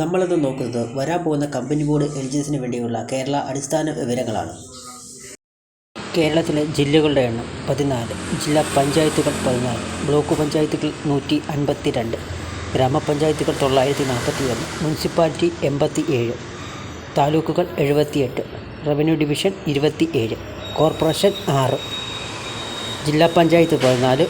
നമ്മളിത് നോക്കുന്നത് വരാൻ പോകുന്ന കമ്പനി ബോർഡ് എലിജിനസിന് വേണ്ടിയുള്ള കേരള അടിസ്ഥാന വിവരങ്ങളാണ്. കേരളത്തിലെ ജില്ലകളുടെ എണ്ണം പതിനാല് ജില്ലാ പഞ്ചായത്തുകൾ പതിനാല് ബ്ലോക്ക് പഞ്ചായത്തുകൾ നൂറ്റി അൻപത്തി രണ്ട് ഗ്രാമപഞ്ചായത്തുകൾ തൊള്ളായിരത്തി നാൽപ്പത്തി ഒന്ന് മുനിസിപ്പാലിറ്റി എൺപത്തി ഏഴ് താലൂക്കുകൾ എഴുപത്തിയെട്ട് റവന്യൂ ഡിവിഷൻ ഇരുപത്തി ഏഴ് കോർപ്പറേഷൻ ആറ് ജില്ലാ പഞ്ചായത്ത് പതിനാല്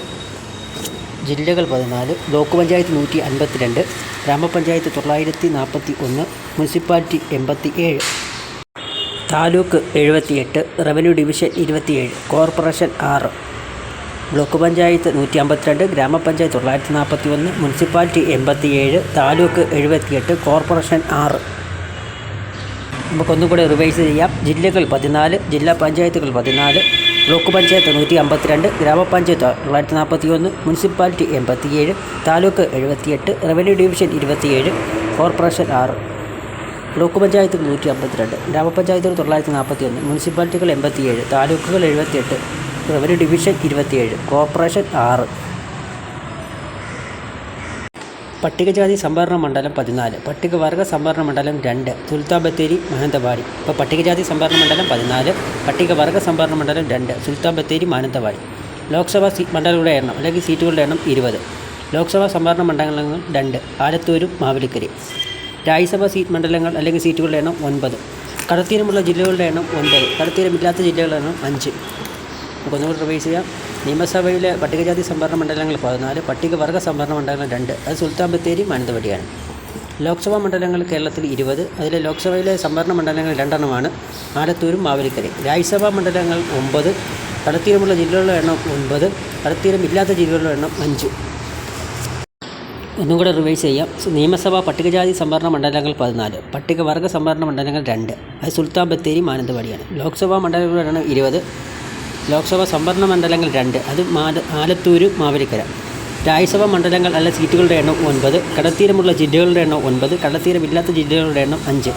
ജില്ലകൾ പതിനാല് ബ്ലോക്ക് പഞ്ചായത്ത് നൂറ്റി അൻപത്തിരണ്ട് ഗ്രാമപഞ്ചായത്ത് തൊള്ളായിരത്തി നാൽപ്പത്തി ഒന്ന് മുനിസിപ്പാലിറ്റി എൺപത്തി ഏഴ് താലൂക്ക് എഴുപത്തിയെട്ട് റവന്യൂ ഡിവിഷൻ ഇരുപത്തിയേഴ് കോർപ്പറേഷൻ ആറ്. ബ്ലോക്ക് പഞ്ചായത്ത് നൂറ്റി അമ്പത്തിരണ്ട് ഗ്രാമപഞ്ചായത്ത് തൊള്ളായിരത്തി നാൽപ്പത്തി ഒന്ന് മുനിസിപ്പാലിറ്റി എൺപത്തിയേഴ് താലൂക്ക് എഴുപത്തിയെട്ട് കോർപ്പറേഷൻ ആറ്. നമുക്കൊന്നും കൂടെ റിവൈസ് ചെയ്യാം. ജില്ലകൾ പതിനാല് ജില്ലാ പഞ്ചായത്തുകൾ പതിനാല് ബ്ലോക്ക് പഞ്ചായത്ത് നൂറ്റി അമ്പത്തിരണ്ട് ഗ്രാമപഞ്ചായത്ത് തൊള്ളായിരത്തി നാൽപ്പത്തി ഒന്ന് മുനിസിപ്പാലിറ്റി എൺപത്തിയേഴ് താലൂക്ക് എഴുപത്തിയെട്ട് റവന്യൂ ഡിവിഷൻ ഇരുപത്തിയേഴ് കോർപ്പറേഷൻ ആറ്. ബ്ലോക്ക് പഞ്ചായത്ത് നൂറ്റി അമ്പത്തിരണ്ട് ഗ്രാമപഞ്ചായത്തുകൾ തൊള്ളായിരത്തി നാൽപ്പത്തി ഒന്ന് മുനിസിപ്പാലിറ്റികൾ എൺപത്തിയേഴ് താലൂക്കുകൾ എഴുപത്തിയെട്ട് റവന്യൂ ഡിവിഷൻ ഇരുപത്തിയേഴ് കോർപ്പറേഷൻ ആറ്. പട്ടികജാതി സംവരണ മണ്ഡലം പതിനാല് പട്ടികവർഗ സംവരണ മണ്ഡലം രണ്ട് സുൽത്താൻ ബത്തേരി മാനന്തവാടി. ഇപ്പോൾ പട്ടികജാതി സംവരണ മണ്ഡലം പതിനാല് പട്ടികവർഗ സംവരണ മണ്ഡലം രണ്ട് സുൽത്താൻ ബത്തേരി മാനന്തവാടി. ലോക്സഭാ സീ മണ്ഡലങ്ങളുടെ എണ്ണം അല്ലെങ്കിൽ സീറ്റുകളുടെ എണ്ണം ഇരുപത്. ലോക്സഭാ സംവരണ മണ്ഡലങ്ങൾ രണ്ട് ആലത്തൂരും മാവേലിക്കരി. രാജ്യസഭാ സീറ്റ് മണ്ഡലങ്ങൾ അല്ലെങ്കിൽ സീറ്റുകളുടെ എണ്ണം ഒൻപത്. കടത്തീരമുള്ള ജില്ലകളുടെ എണ്ണം ഒൻപത്. കടത്തീരമില്ലാത്ത ജില്ലകളുടെ എണ്ണം അഞ്ച്. നമുക്കൊന്നുകൂടി റിവൈസ് ചെയ്യാം. നിയമസഭയിലെ പട്ടികജാതി സംവരണ മണ്ഡലങ്ങൾ പതിനാല് പട്ടികവർഗ സംവരണ മണ്ഡലങ്ങൾ രണ്ട് അത് സുൽത്താൻ ബത്തേരി മാനന്തവാടിയാണ്. ലോക്സഭാ മണ്ഡലങ്ങൾ കേരളത്തിൽ ഇരുപത് അതിലെ ലോക്സഭയിലെ സംവരണ മണ്ഡലങ്ങൾ രണ്ടെണ്ണമാണ് ആലത്തൂരും മാവേലിക്കരയും രാജ്യസഭാ മണ്ഡലങ്ങൾ ഒമ്പത് കടത്തീരമുള്ള ജില്ലകളുടെ എണ്ണം ഒൻപത് കടത്തീരമില്ലാത്ത ജില്ലകളുടെ എണ്ണം അഞ്ച്. ഒന്നും കൂടെ റിവൈസ് ചെയ്യാം. നിയമസഭാ പട്ടികജാതി സംവരണ മണ്ഡലങ്ങൾ പതിനാല് പട്ടികവർഗ സംവരണ മണ്ഡലങ്ങൾ രണ്ട് അത് സുൽത്താൻ ബത്തേരി മാനന്തവാടിയാണ്. ലോക്സഭാ മണ്ഡലങ്ങളുടെ എണ്ണം ഇരുപത് ലോക്സഭാ സംവരണ മണ്ഡലങ്ങൾ രണ്ട് അത് മാല ആലത്തൂര് മാവേലിക്കര. രാജ്യസഭാ മണ്ഡലങ്ങൾ അല്ല സീറ്റുകളുടെ എണ്ണം ഒൻപത് കടത്തീരമുള്ള ജില്ലകളുടെ എണ്ണം ഒൻപത് കടത്തീരമില്ലാത്ത ജില്ലകളുടെ എണ്ണം അഞ്ച്.